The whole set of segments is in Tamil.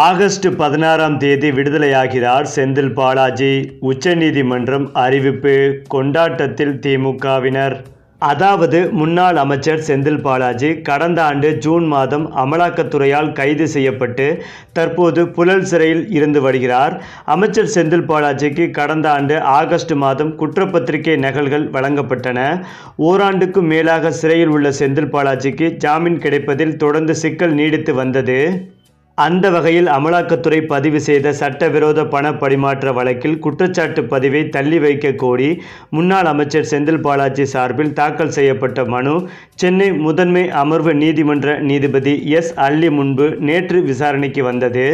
ஆகஸ்ட் பதினாறாம் தேதி விடுதலையாகிறார் செந்தில் பாலாஜி. உச்சநீதிமன்றம் அறிவிப்பு கொண்டாட்டத்தில் திமுகவினர். அதாவது முன்னாள் அமைச்சர் செந்தில் பாலாஜி கடந்த ஆண்டு ஜூன் மாதம் அமலாக்கத்துறையால் கைது செய்யப்பட்டு தற்போது புழல் சிறையில் இருந்து வருகிறார். அமைச்சர் செந்தில் பாலாஜிக்கு கடந்த ஆண்டு ஆகஸ்ட் மாதம் குற்றப்பத்திரிகை நகல்கள் வழங்கப்பட்டன. ஓராண்டுக்கும் மேலாக சிறையில் உள்ள செந்தில் பாலாஜிக்கு ஜாமீன் கிடைப்பதில் தொடர்ந்து சிக்கல் நீடித்து வந்தது. அந்த வகையில் அமலாக்கத்துறை பதிவு செய்த சட்டவிரோத பண பரிமாற்ற வழக்கில் குற்றச்சாட்டு பதிவை தள்ளி வைக்க கோரி முன்னாள் அமைச்சர் செந்தில் பாலாஜி சார்பில் தாக்கல் செய்யப்பட்ட மனு சென்னை முதன்மை அமர்வு நீதிமன்ற நீதிபதி எஸ் அல்லி முன்பு நேற்று விசாரணைக்கு வந்தது.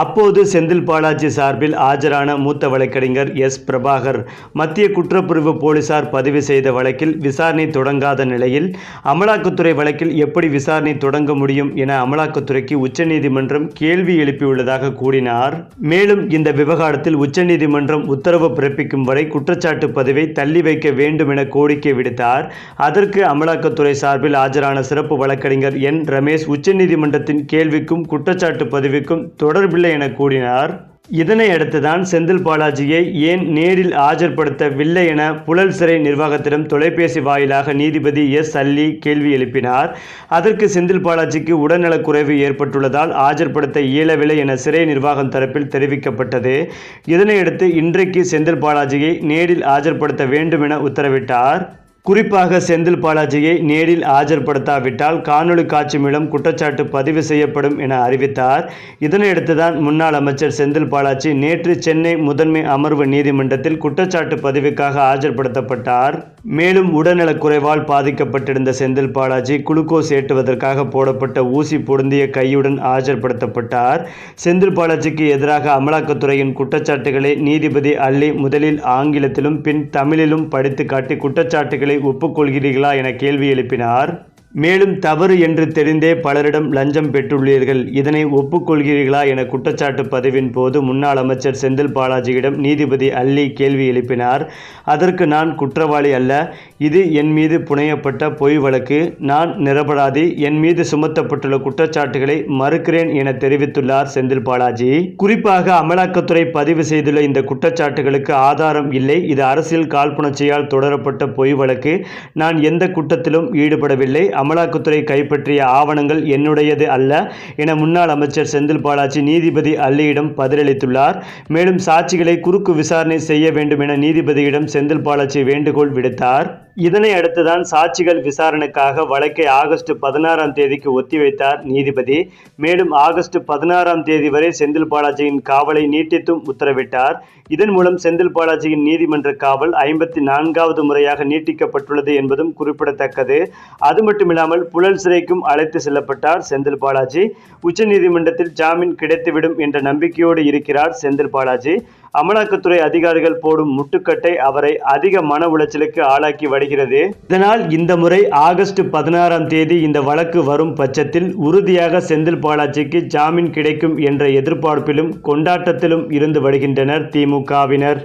அப்போது செந்தில் பாலாஜி சார்பில் ஆஜரான மூத்த வழக்கறிஞர் எஸ். பிரபாகர் மத்திய குற்றப்பிரிவு போலீசார் பதிவு செய்த வழக்கில் விசாரணை தொடங்காத நிலையில் அமலாக்கத்துறை வழக்கில் எப்படி விசாரணை தொடங்க முடியும் என அமலாக்கத்துறைக்கு உச்சநீதிமன்றம் கேள்வி எழுப்பியுள்ளதாக கூறினார். மேலும் இந்த விவகாரத்தில் உச்சநீதிமன்றம் உத்தரவு பிறப்பிக்கும் வரை குற்றச்சாட்டு பதிவை தள்ளி வைக்க வேண்டும் என கோரிக்கை விடுத்தார். அதற்கு அமலாக்கத்துறை சார்பில் ஆஜரான சிறப்பு வழக்கறிஞர் என். ரமேஷ் உச்சநீதிமன்றத்தின் கேள்விக்கும் குற்றச்சாட்டு பதிவுக்கும் தொடர்பில்லை என கூறினார். இதனை அடுத்துதான் செந்தில் பாலாஜியை ஏன் நேரில் ஆஜர்படுத்தவில்லை என புழல் சிறை நிர்வாகத்திடம் தொலைபேசி வாயிலாக நீதிபதி எஸ். அல்லி கேள்வி எழுப்பினார். அதற்கு செந்தில் பாலாஜிக்கு உடல்நலக்குறைவு ஏற்பட்டுள்ளதால் ஆஜர்படுத்த இயலவில்லை என சிறை நிர்வாகம் தரப்பில் தெரிவிக்கப்பட்டது. இதனையடுத்து இன்றைக்கு செந்தில் பாலாஜியை நேரில் ஆஜர்படுத்த வேண்டும் என உத்தரவிட்டார். குறிப்பாக செந்தில் பாலாஜியை நேரில் ஆஜர்படுத்தாவிட்டால் காணொலி காட்சி மூலம் குற்றச்சாட்டு பதிவு செய்யப்படும் என அறிவித்தார். இதனையடுத்துதான் முன்னாள் அமைச்சர் செந்தில் பாலாஜி நேற்று சென்னை முதன்மை அமர்வு நீதிமன்றத்தில் குற்றச்சாட்டு பதிவுக்காக ஆஜர்படுத்தப்பட்டார். மேலும் உடல்நலக் குறைவால் பாதிக்கப்பட்டிருந்த செந்தில் பாலாஜி குளுக்கோஸ் ஏற்றுவதற்காக போடப்பட்ட ஊசி பொருந்திய கையுடன் ஆஜர்படுத்தப்பட்டார். செந்தில் பாலாஜிக்கு எதிராக அமலாக்கத்துறையின் குற்றச்சாட்டுகளை நீதிபதி அள்ளி முதலில் ஆங்கிலத்திலும் பின் தமிழிலும் படித்து காட்டி குற்றச்சாட்டுகளை ஒப்புக்கொள்கிறீர்களா என கேள்வி எழுப்பினார். மேலும் தவறு என்று தெரிந்தே பலரிடம் லஞ்சம் பெற்றுள்ளீர்கள். இதனை ஒப்புக்கொள்கிறீர்களா என குற்றச்சாட்டு பதிவின் போது முன்னாள் அமைச்சர் செந்தில் பாலாஜியிடம் நீதிபதி அல்லி கேள்வி எழுப்பினார். அதற்கு நான் குற்றவாளி அல்ல. இது என் மீது புனையப்பட்ட பொய் வழக்கு. நான் நிரபராதி. என் மீது சுமத்தப்பட்டுள்ள குற்றச்சாட்டுகளை மறுக்கிறேன் என தெரிவித்துள்ளார் செந்தில் பாலாஜி. குறிப்பாக அமலாக்கத்துறை பதிவு செய்துள்ள இந்த குற்றச்சாட்டுகளுக்கு ஆதாரம் இல்லை. இது அரசியல் காழ்ப்புணர்ச்சியால் தொடரப்பட்ட பொய் வழக்கு. நான் எந்த குற்றத்திலும் ஈடுபடவில்லை. அமலாக்கத்துறை கைப்பற்றிய ஆவணங்கள் என்னுடையது அல்ல என முன்னாள் அமைச்சர் செந்தில் பாலாஜி நீதிபதி அல்லியிடம் பதிலளித்துள்ளார். மேலும் சாட்சிகளை குறுக்கு விசாரணை செய்ய வேண்டும் என நீதிபதியிடம் செந்தில் பாலாஜி வேண்டுகோள் விடுத்தார். இதனை அடுத்துதான் சாட்சிகள் விசாரணைக்காக வழக்கை ஆகஸ்ட் பதினாறாம் தேதிக்கு ஒத்திவைத்தார் நீதிபதி. மேலும் ஆகஸ்ட் பதினாறாம் தேதி வரை செந்தில் பாலாஜியின் காவலை நீட்டித்தும் உத்தரவிட்டார். இதன் மூலம் செந்தில் பாலாஜியின் நீதிமன்ற காவல் ஐம்பத்தி நான்காவது முறையாக நீட்டிக்கப்பட்டுள்ளது என்பதும் குறிப்பிடத்தக்கது. அது மட்டுமில்லாமல் புழல் சிறைக்கும் அழைத்து செல்லப்பட்டார் செந்தில் பாலாஜி. உச்சநீதிமன்றத்தில் ஜாமீன் கிடைத்துவிடும் என்ற நம்பிக்கையோடு இருக்கிறார் செந்தில் பாலாஜி. அமலாக்கத்துறை அதிகாரிகள் போடும் முட்டுக்கட்டை அவரை அதிக மன உளைச்சலுக்கு ஆளாக்கி வருகிறது இதனால் இந்த முறை ஆகஸ்ட் பதினாறாம் தேதி இந்த வழக்கு வரும் பட்சத்தில் உறுதியாக செந்தில் பாலாஜிக்கு ஜாமீன் கிடைக்கும் என்ற எதிர்பார்ப்பிலும் கொண்டாட்டத்திலும் இருந்து வருகின்றனர் திமுகவினர்.